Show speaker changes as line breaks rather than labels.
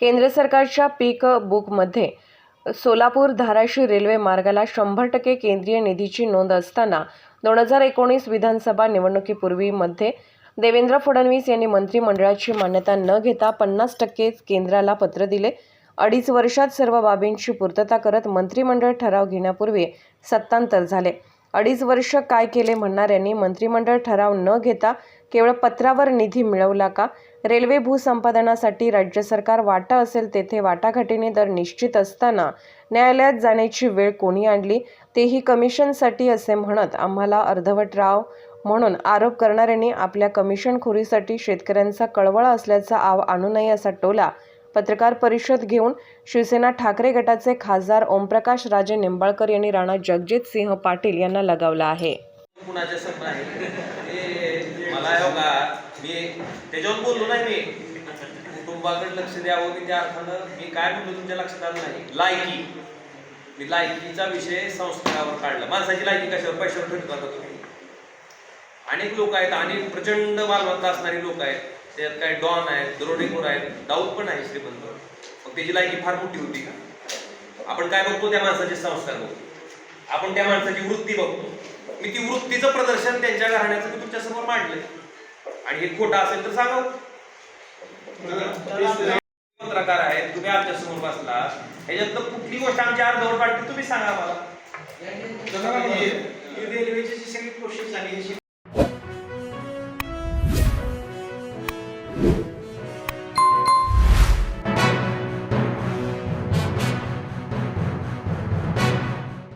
केंद्र सरकारच्या पीक बुकमध्ये सोलापूर धाराशिव रेल्वे मार्गाला शंभर टक्के केंद्रीय निधीची नोंद असताना दोन हजार एकोणीस विधानसभा निवडणुकीपूर्वीमध्ये देवेंद्र फडणवीस यांनी मंत्रिमंडळाची मान्यता न घेता पन्नास टक्के केंद्राला पत्र दिले. अडीच वर्षात सर्व बाबींची पूर्तता करत मंत्रिमंडळ ठराव घेण्यापूर्वी सत्तांतर झाले. अडीच वर्ष काय केले म्हणणाऱ्यांनी मंत्रिमंडळ ठराव न घेता केवळ पत्रावर निधी मिळवला का? रेल्वे भूसंपादनासाठी राज्य सरकार वाटा असेल तेथे वाटाघाटीने दर निश्चित असताना न्यायालयात जाण्याची वेळ कोणी आणली? तेही कमिशनसाठी असे म्हणत आम्हाला अर्धवट राव म्हणून आरोप करणाऱ्यांनी आपल्या कमिशनखोरीसाठी शेतकऱ्यांचा कळवळा असल्याचा आव आणू नये असा टोला पत्रकार परिषद घेऊन शिवसेना ठाकरे गटाचे खासदार ओमप्रकाश राजे निंबाळकर यांनी राणा जगजित सिंह पाटील यांना लगावला आहे.
कुटुंबाकडे लक्ष द्यावं की त्या अर्थानं मी काय म्हणतो तुमच्या लक्षात आलं नाही. लायकी. मी लायकीचा विषय संस्कारावर काढला. माणसाची लायकी कशावर? पैशावर ठरवता तुम्ही? अनेक लोक आहेत अनेक प्रचंड मालमत्ता असणारी लोक आहेत. त्यात काय डॉन आहेत दरोडेखोर आहेत दाऊद पण आहे श्रीमंत. मग त्याची लायकी फार मोठी होती का? आपण काय बघतो त्या माणसाचे संस्कार बघतो. आपण त्या माणसाची वृत्ती बघतो. मी ती वृत्तीचं प्रदर्शन त्यांच्या घराण्याचं मी तुमच्यासमोर मांडलंय. आणि हे खोटं असेल तर सांगा. पत्रकार आहेत तुम्ही आमच्यासमोर बसला. ह्याच्यातलं कुठली गोष्ट आमच्या अर्धवट वाटते तुम्ही सांगा मला.
रेल्वेची सगळी प्रोसेस झाली